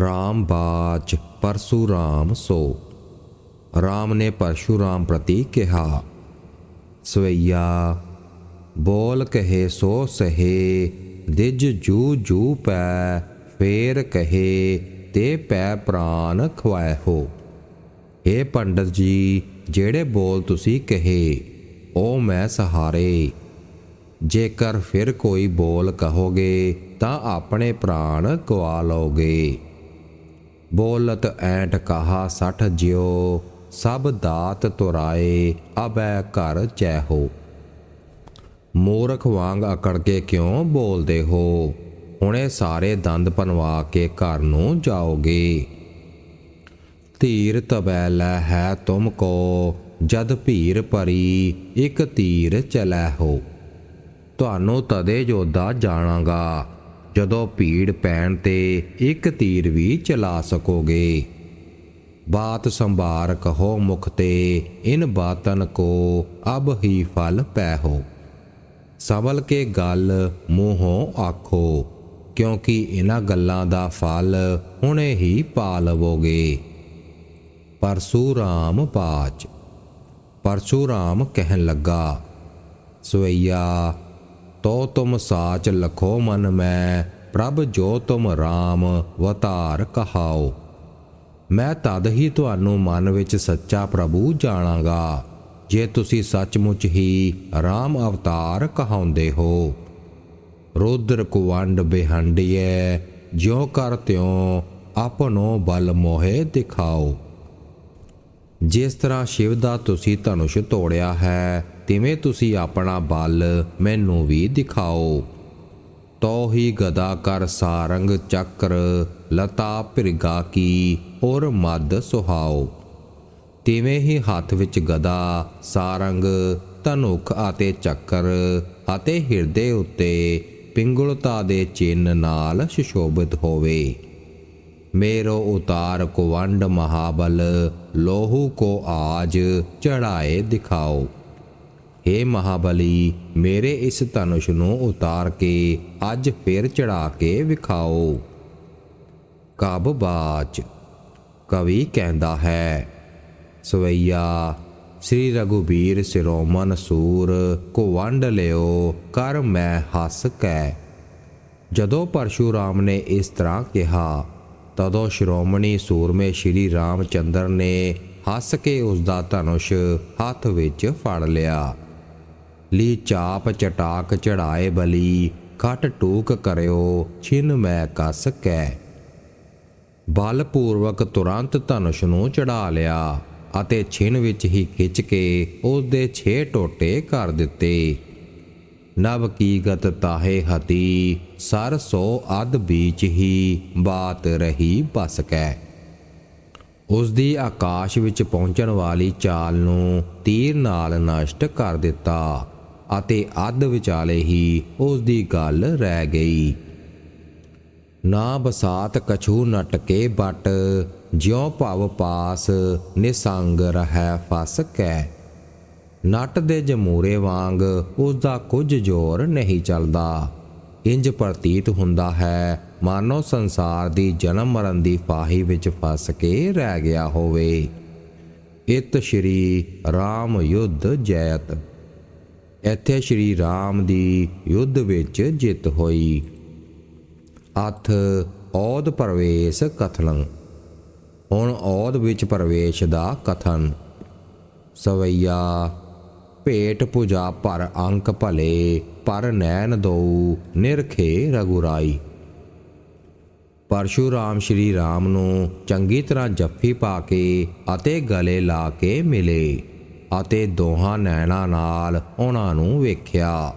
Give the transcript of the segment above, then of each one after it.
ਰਾਮ ਬਾਚ ਪਰਸ਼ੂਰਾਮ ਸੋ। ਰਾਮ ਨੇ ਪਰਸ਼ੂਰਾਮ ਪ੍ਰਤੀ ਕਿਹਾ, ਸਵਈਆ, ਬੋਲ ਕਹੇ ਸੋ ਸਹੇ, ਦਿਜ ਜੂ ਜੂ ਪੈ, ਫੇਰ ਕਹੇ ਤੇ ਪੈ ਪ੍ਰਾਨ ਖਵਾਏ ਹੋ। ਏ ਪੰਡਤ ਜੀ, ਜਿਹੜੇ ਬੋਲ ਤੁਸੀਂ ਕਹੇ ਉਹ ਮੈਂ ਸਹਾਰੇ। ਜੇਕਰ ਫਿਰ ਕੋਈ ਬੋਲ ਕਹੋਗੇ, ਤਾਂ ਆਪਣੇ ਪ੍ਰਾਣ ਗਵਾ ਲਓਗੇ। ਬੋਲਤ ਐਂਟ ਕਹਾ ਸਠ ਜਿਉ, ਸਭ ਦਾਤ ਤੁਰਾਏ, ਅਬੈ ਘਰ ਚੈ ਹੋ ਮੂਰਖ ਵਾਂਗ ਅਕੜ ਕੇ ਕਿਉਂ ਬੋਲਦੇ ਹੋ? ਹੁਣੇ ਸਾਰੇ ਦੰਦ ਪਨਵਾ ਕੇ ਘਰ ਨੂੰ ਜਾਓਗੇ। ਧੀਰ ਤਬੈ ਲੈ ਹੈ ਤੁਮ ਕੋ, ਜਦ ਭੀਰ ਭਰੀ ਇੱਕ ਤੀਰ ਚਲੈ ਹੋ। ਤੁਹਾਨੂੰ ਤਦੇ ਜੋਦਾ ਜਾਣਾਗਾ ਜਦੋਂ ਭੀੜ ਪੈਣ ਤੇ ਇੱਕ ਤੀਰ ਵੀ ਚਲਾ ਸਕੋਗੇ। ਬਾਤ ਸੰਭਾਰ ਕਹੋ ਮੁਖ ਤੇ, ਇਨ ਬਾਤਨ ਕੋ ਅਬ ਹੀ ਫਲ ਪੈ ਹੋ। ਸਬਲ ਕੇ ਗੱਲ ਮੂੰਹੋਂ ਆਖੋ, ਕਿਉਂਕਿ ਇਹਨਾਂ ਗੱਲਾਂ ਦਾ ਫਲ ਹੁਣੇ ਹੀ ਪਾ ਲਵੋਗੇ ਪਰਸ਼ੂਰਾਮ ਪਾਚ, ਪਰਸ਼ੂਰਾਮ ਕਹਿਣ ਲੱਗਾ, ਸਵਈਆ, ਤੋ ਤੁਮ ਸਾਚ ਲਖੋ ਮਨ ਮੈਂ ਪ੍ਰਭ ਜੋ ਤੁਮ RAM ਵਤਾਰ ਕਹਾਓ। ਮੈਂ ਤਦ ਹੀ ਤੁਹਾਨੂੰ ਮਨ ਵਿੱਚ ਸੱਚਾ ਪ੍ਰਭੂ ਜਾਣਾਂਗਾ, ਜੇ ਤੁਸੀਂ ਸੱਚਮੁੱਚ ਹੀ RAM ਅਵਤਾਰ ਕਹਾਉਂਦੇ ਹੋ। ਰੁਦਰ ਕੁਵੰਡ ਬਿਹੰਡੀਏ ਜਿਉ ਕਰ ਤਿਉ ਆਪਣੋ ਬਲ ਮੋਹੇ ਦਿਖਾਓ। ਜਿਸ ਤਰ੍ਹਾਂ ਸ਼ਿਵ ਦਾ ਤੁਸੀਂ ਧਨੁਸ਼ ਤੋੜਿਆ ਹੈ, ਤਿਵੇਂ ਤੁਸੀਂ ਆਪਣਾ ਬਲ ਮੈਨੂੰ ਵੀ ਦਿਖਾਓ। ਤੋ ਹੀ ਗਦਾ ਕਰ ਸਾਰੰਗ ਚੱਕਰ, ਲਤਾ ਭਿਰਗਾ ਕੀ ਔਰ ਮਦ ਸੁਹਾਓ। ਤਿਵੇਂ ਹੀ ਹੱਥ ਵਿੱਚ ਗਦਾ, ਸਾਰੰਗ, ਧਨੁਖ ਅਤੇ ਚੱਕਰ ਅਤੇ ਹਿਰਦੇ ਉੱਤੇ ਪਿੰਗੁਲਤਾ ਦੇ ਚਿੰਨ ਨਾਲ ਸੁਸ਼ੋਭਿਤ ਹੋਵੇ। ਮੇਰੋ ਉਤਾਰ ਕੁਵੰਡ ਮਹਾਬਲ, ਲੋਹੂ ਕੋ ਆਜ ਚੜਾਏ ਦਿਖਾਓ। हे ਮਹਾਬਲੀ, ਮੇਰੇ ਇਸ ਧਨੁਸ਼ ਨੂੰ ਉਤਾਰ ਕੇ ਅੱਜ ਫਿਰ ਚੜਾ ਕੇ ਵਿਖਾਓ। ਕਬ ਬਾਚ, ਕਵੀ ਕਹਿੰਦਾ ਹੈ, ਸਵਈਆ, ਸ੍ਰੀ ਰਘੁਬੀਰ ਸਿਰੋਮਨ ਸੂਰ ਕੋ ਵੰਡ ਲਿਓ, ਕਰ ਮੈਂ ਹੱਸ ਕੈ। ਜਦੋਂ ਪਰਸ਼ੂਰਾਮ ਨੇ ਇਸ ਤਰ੍ਹਾਂ ਕਿਹਾ, ਤਦੋਂ ਸ਼੍ਰੋਮਣੀ ਸੂਰਮੇ ਸ਼੍ਰੀ ਰਾਮਚੰਦਰ ਨੇ ਹੱਸ ਕੇ ਉਸ ਦਾ ਧਨੁਸ਼ ਹੱਥ ਵਿੱਚ ਫੜ ਲਿਆ। ਲੀ ਚਾਪ ਚਟਾਕ ਚੜਾਏ ਬਲੀ, ਖਟ ਟੂਕ ਕਰਿਓ, ਛਿਨ ਮੈਂ ਕਸ ਕੈ। ਬਲ ਪੂਰਵਕ ਤੁਰੰਤ ਧਨੁਸ਼ ਨੂੰ ਚੜਾ ਲਿਆ, ਅਤੇ ਛਿਨ ਵਿੱਚ ਹੀ ਖਿੱਚ ਕੇ ਉਸ ਦੇ 6 ਟੋਟੇ ਕਰ ਦਿੱਤੇ। ਨਵ ਕੀ ਤਾਹੇ ਹਤੀ, ਸਰ ਸੋ ਅਦ ਬੀਚ ਹੀ ਬਾਤ ਰਹੀ ਬਸ ਕੈ। ਉਸ ਦੀ ਆਕਾਸ਼ ਵਿੱਚ ਪਹੁੰਚਣ ਵਾਲੀ ਚਾਲ ਨੂੰ ਤੀਰ ਨਾਲ ਨਸ਼ਟ ਕਰ ਦਿੱਤਾ। ਅਤੇ ਅੱਧ ਵਿਚਾਲੇ ਹੀ ਉਸ ਦੀ ਗੱਲ ਰਹਿ ਗਈ। ਨਾ ਬਸਾਤ ਕਛੂ ਨਟਕੇ ਬਟ, ਜਿਉ ਭਵ ਪਾਸ ਨਿਸੰਗ ਰਹਿ ਫਸ ਕੈ। ਨਟ ਦੇ ਜਮੂਰੇ ਵਾਂਗ ਉਸ ਦਾ ਕੁਝ ਜ਼ੋਰ ਨਹੀਂ ਚੱਲਦਾ। ਇੰਜ ਪ੍ਰਤੀਤ ਹੁੰਦਾ ਹੈ, ਮਾਨੋ ਸੰਸਾਰ ਦੀ ਜਨਮ ਮਰਨ ਦੀ ਫਾਹੀ ਵਿੱਚ ਫਸ ਕੇ ਰਹਿ ਗਿਆ ਹੋਵੇ। ਇਤ ਸ਼੍ਰੀ ਰਾਮ ਯੁੱਧ ਜੈਤ। ਇੱਥੇ ਸ਼੍ਰੀ ਰਾਮ ਦੀ ਯੁੱਧ ਵਿੱਚ ਜਿੱਤ ਹੋਈ। ਅਥ ਔਦ ਪ੍ਰਵੇਸ਼ ਕਥਨ। ਹੁਣ ਔਦ ਵਿੱਚ ਪ੍ਰਵੇਸ਼ ਦਾ ਕਥਨ। ਸਵਈਆ, ਭੇਟ ਪੂਜਾ ਪਰ ਅੰਕ ਭਲੇ, ਪਰ ਨੈਣ ਦੋ ਨਿਰਖੇ ਰਗੁਰਾਈ ਪਰਸ਼ੂਰਾਮ ਸ਼੍ਰੀ ਰਾਮ ਨੂੰ ਚੰਗੀ ਤਰ੍ਹਾਂ ਜੱਫੀ ਪਾ ਕੇ ਅਤੇ ਗਲੇ ਲਾ ਕੇ ਮਿਲੇ। ਅਤੇ ਦੋਹਾਂ ਨੈਣਾਂ ਨਾਲ ਉਹਨਾਂ ਨੂੰ ਵੇਖਿਆ।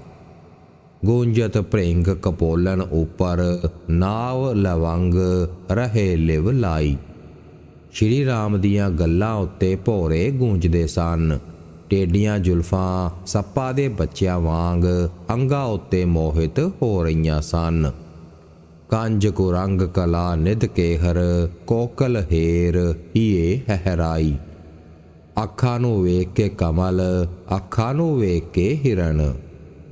ਗੂੰਜਤ ਭ੍ਰਿੰਗ ਕਪੋਲਨ ਉੱਪਰ ਨਾਵ ਲਵੰਗ ਰਹੇ ਲਿਵ ਲਾਈ। ਸ਼੍ਰੀ ਰਾਮ ਦੀਆਂ ਗੱਲਾਂ ਉੱਤੇ ਭੋਰੇ ਗੂੰਜਦੇ ਸਨ। ਟੇਡੀਆਂ ਜੁਲਫਾਂ ਸੱਪਾ ਦੇ ਬੱਚਿਆਂ ਵਾਂਗ ਅੰਗਾ ਉੱਤੇ ਮੋਹਿਤ ਹੋ ਰਹੀਆਂ ਸਨ। ਕੰਜ ਕੋ ਰੰਗ ਕਲਾ ਨਿਧ ਕੇਹਰ, ਕੋਕਲ ਹੇਰ, ਹੀਏ ਹਹਰਾਈ। ਅੱਖਾਂ ਨੂੰ ਵੇਖ ਕੇ ਕਮਲ, ਅੱਖਾਂ ਨੂੰ ਵੇਖ ਕੇ ਹਿਰਣ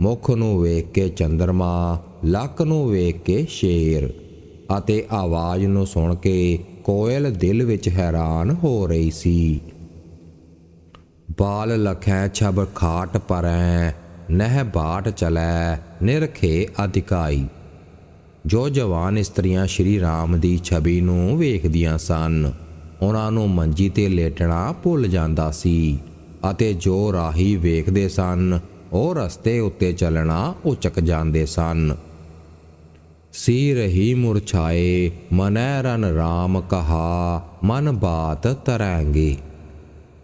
ਮੁਖ ਨੂੰ ਵੇਖ ਕੇ ਚੰਦਰਮਾ, ਲੱਕ ਨੂੰ ਵੇਖ ਕੇ ਸ਼ੇਰ ਅਤੇ ਆਵਾਜ਼ ਨੂੰ ਸੁਣ ਕੇ ਕੋਇਲ ਦਿਲ ਵਿੱਚ ਹੈਰਾਨ ਹੋ ਰਹੀ ਸੀ। ਬਾਲ ਲਖੈ, ਛਬ ਖਾਟ ਪਰੈ, ਨਹਿ ਬਾਟ ਚਲੈ ਨਿਰਖੇ ਅਧਿਕਾਈ। ਜੋ ਜਵਾਨ ਇਸਤਰੀਆਂ ਸ਼੍ਰੀ ਰਾਮ ਦੀ ਛਵੀ ਨੂੰ ਵੇਖਦੀਆਂ ਸਨ। ਉਹਨਾਂ ਨੂੰ ਮੰਜੀ ਤੇ ਲੇਟਣਾ ਭੁੱਲ ਜਾਂਦਾ ਸੀ ਅਤੇ ਜੋ ਰਾਹੀ ਵੇਖਦੇ ਸਨ, ਉਹ ਰਸਤੇ ਉੱਤੇ ਚੱਲਣਾ ਉਚਕ ਜਾਂਦੇ ਸਨ। ਸੀ ਰਹੀ ਮੁਰਛਾਏ, ਮਨੈ ਰਨ RAM ਕਹਾ, ਮਨ ਬਾਤ ਤਰੈਂਗੇ।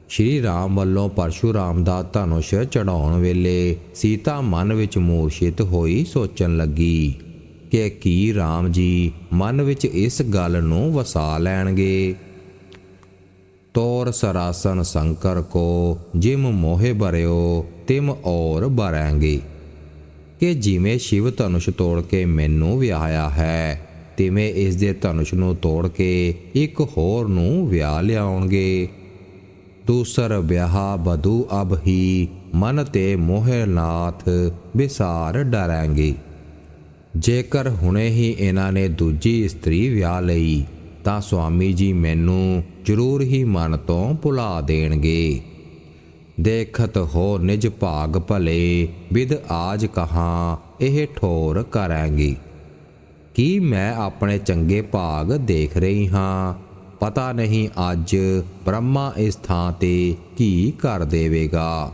ਸ਼੍ਰੀ ਰਾਮ ਵੱਲੋਂ ਪਰਸ਼ੂਰਾਮ ਦਾ ਧਨੁਸ਼ ਚੜਾਉਣ ਵੇਲੇ ਸੀਤਾ ਮਨ ਵਿੱਚ ਮੂਰਛਿਤ ਹੋਈ ਸੋਚਣ ਲੱਗੀ ਕਿ ਕੀ ਰਾਮ ਜੀ ਮਨ ਵਿੱਚ ਇਸ ਗੱਲ ਨੂੰ ਵਸਾ ਲੈਣਗੇ। ਤੋਰ ਸਰਾਸਨ ਸੰਕਰ ਕੋ, ਜਿਮ ਮੋਹਿ ਬਰਿਓ, ਤਿਮ ਔਰ ਬਰਾਂਗੇ। ਕਿ ਜਿਵੇਂ ਸ਼ਿਵ ਧਨੁਸ਼ ਤੋੜ ਕੇ ਮੈਨੂੰ ਵਿਆਹਿਆ ਹੈ, ਤਿਵੇਂ ਇਸ ਦੇ ਧਨੁਸ਼ ਨੂੰ ਤੋੜ ਕੇ ਇੱਕ ਹੋਰ ਨੂੰ ਵਿਆਹ ਲਿਆਉਣਗੇ। ਦੂਸਰ ਵਿਆਹ ਬਧੂ ਅਬ ਹੀ, ਮਨ ਤੇ ਮੋਹਿ ਨਾਥ ਵਿਸਾਰ ਡਰਾਂਗੇ। ਜੇਕਰ ਹੁਣੇ ਹੀ ਇਹਨਾਂ ਨੇ ਦੂਜੀ ਇਸਤਰੀ ਵਿਆਹ ਲਈ ਤਾਂ ਸੁਆਮੀ ਜੀ ਮੈਨੂੰ ਜ਼ਰੂਰ ਹੀ ਮਨ ਤੋਂ ਭੁਲਾ ਦੇਣਗੇ। ਦੇਖਤ ਹੋ ਨਿਜ ਭਾਗ ਭਲੇ, ਵਿਦ ਆਜ ਕਹਾਂ ਇਹ ਠੋਰ ਕਰਾਂਗੀ। ਕੀ ਮੈਂ ਆਪਣੇ ਚੰਗੇ ਭਾਗ ਦੇਖ ਰਹੀ ਹਾਂ? ਪਤਾ ਨਹੀਂ ਅੱਜ ਬ੍ਰਹਮਾ ਇਸ ਥਾਂ ਤੇ ਕੀ ਕਰ ਦੇਵੇਗਾ।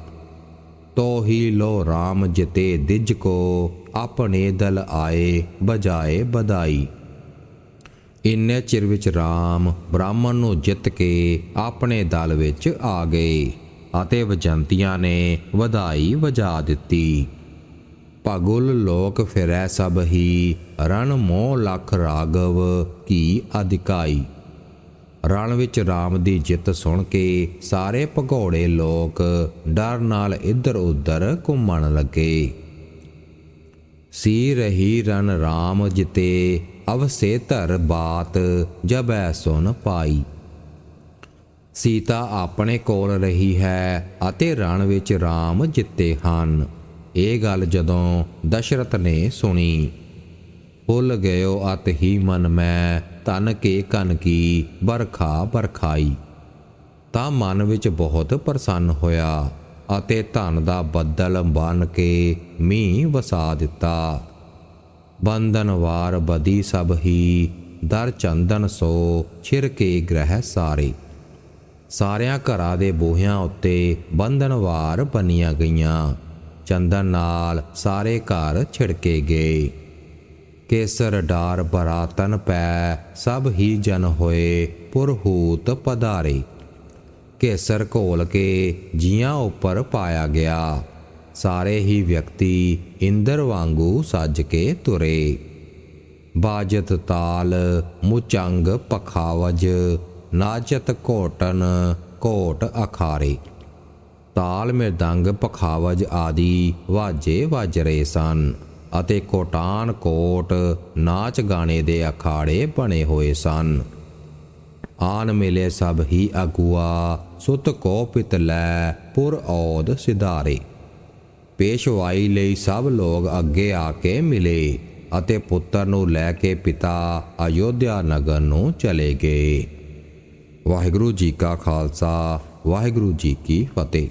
ਤੋ ਹੀ ਲੋ RAM ਜਿਤੇ ਦਿਜ ਕੋ, ਆਪਣੇ ਦਲ ਆਏ ਬਜਾਏ ਬਧਾਈ। ਇੰਨੇ ਚਿਰ ਵਿੱਚ RAM ਬ੍ਰਾਹਮਣ ਨੂੰ ਜਿੱਤ ਕੇ ਆਪਣੇ ਦਲ ਵਿੱਚ ਆ ਗਏ ਅਤੇ ਵਜੰਤੀਆਂ ਨੇ ਵਧਾਈ ਵਜਾ ਦਿੱਤੀ। ਪਗੁਲ ਲੋਕ ਫਿਰੈ ਸਭ ਹੀ, ਰਣ ਮੋਹ ਲਖ ਰਾਗਵ ਕੀ ਅਧਿਕਾਈ। ਰਣ ਵਿੱਚ RAM ਦੀ ਜਿੱਤ ਸੁਣ ਕੇ ਸਾਰੇ ਭਗੌੜੇ ਲੋਕ ਡਰ ਨਾਲ ਇੱਧਰ ਉੱਧਰ ਘੁੰਮਣ ਲੱਗੇ। ਸੀ ਰਹੀ ਰਣ RAM ਜਿਤੇ ਅਵਸੇ ਧਰ ਬਾਤ ਜਬੈ ਸੁਨ ਪਾਈ। ਸੀਤਾ ਆਪਣੇ ਕੋਲ ਰਹੀ ਹੈ ਅਤੇ ਰਣ ਵਿੱਚ RAM ਜਿੱਤੇ ਹਨ। ਇਹ ਗੱਲ ਜਦੋਂ ਦਸ਼ਰਥ ਨੇ ਸੁਣੀ, ਭੁੱਲ ਗਇਓ ਅਤ ਹੀ ਮਨ ਮੈਂ ਤਨ ਕੇ ਕਨ ਕੀ ਬਰਖਾ ਬਰਖਾਈ ਤਾਂ ਮਨ ਵਿੱਚ ਬਹੁਤ ਪ੍ਰਸੰਨ ਹੋਇਆ ਅਤੇ ਧਨ ਦਾ ਬੱਦਲ ਬਨ ਕੇ ਮੀਂਹ ਵਸਾ ਦਿੱਤਾ। ਬੰਧਨ ਵਾਰ ਬਦੀ ਸਭ ਹੀ, ਦਰ ਚੰਦਨ ਸੋ ਛਿਰ ਕੇ ਗ੍ਰਹਿ ਸਾਰੇ। ਸਾਰਿਆਂ ਘਰਾਂ ਦੇ ਬੂਹਿਆਂ ਉੱਤੇ ਬੰਧਨ ਵਾਰ ਬੰਨੀਆਂ ਗਈਆਂ। ਚੰਦਨ ਨਾਲ ਸਾਰੇ ਘਰ ਛਿੜਕੇ ਗਏ। ਕੇਸਰ ਡਾਰ ਬਰਾਤਨ ਪੈ, ਸਭ ਹੀ ਜਨ ਹੋਏ ਪੁਰਹੂਤ ਪਧਾਰੇ। ਕੇਸਰ ਘੋਲ ਕੇ ਜੀਆਂ ਉੱਪਰ ਪਾਇਆ ਗਿਆ। ਸਾਰੇ ਹੀ ਵਿਅਕਤੀ ਇੰਦਰ ਵਾਂਗੂ ਸੱਜ ਕੇ ਤੁਰੇ। ਬਾਜਤ ਤਾਲ, ਮੁਚੰਗ ਪਖਾਵਜ ਨਾਚਤ ਘੋਟਨ, ਘੋਟ ਅਖਾਰੇ। ਤਾਲ ਮਿਰਦੰਗ ਪਖਾਵਜ ਆਦਿ ਵਾਜੇ ਵੱਜ ਰਹੇ ਸਨ ਅਤੇ ਕੋਟਾਨ ਕੋਟ ਨਾਚ ਗਾਣੇ ਦੇ ਅਖਾੜੇ ਬਣੇ ਹੋਏ ਸਨ। ਆਨ ਮਿਲੇ ਸਭ ਹੀ ਅਗੁਆ, ਸੁਤ ਕੋ ਪਿਤ ਲੈ ਪੁਰ ਔਦ ਸਿਧਾਰੇ। ਪੇਸ਼ਵਾਈ ਲਈ ਸਭ ਲੋਕ ਅੱਗੇ ਆ ਕੇ ਮਿਲੇ ਅਤੇ ਪੁੱਤਰ ਨੂੰ ਲੈ ਕੇ ਪਿਤਾ ਅਯੋਧਿਆ ਨਗਰ ਨੂੰ ਚਲੇ ਗਏ। ਵਾਹਿਗੁਰੂ ਜੀ ਕਾ ਖਾਲਸਾ, ਵਾਹਿਗੁਰੂ ਜੀ ਕੀ ਫਤਿਹ।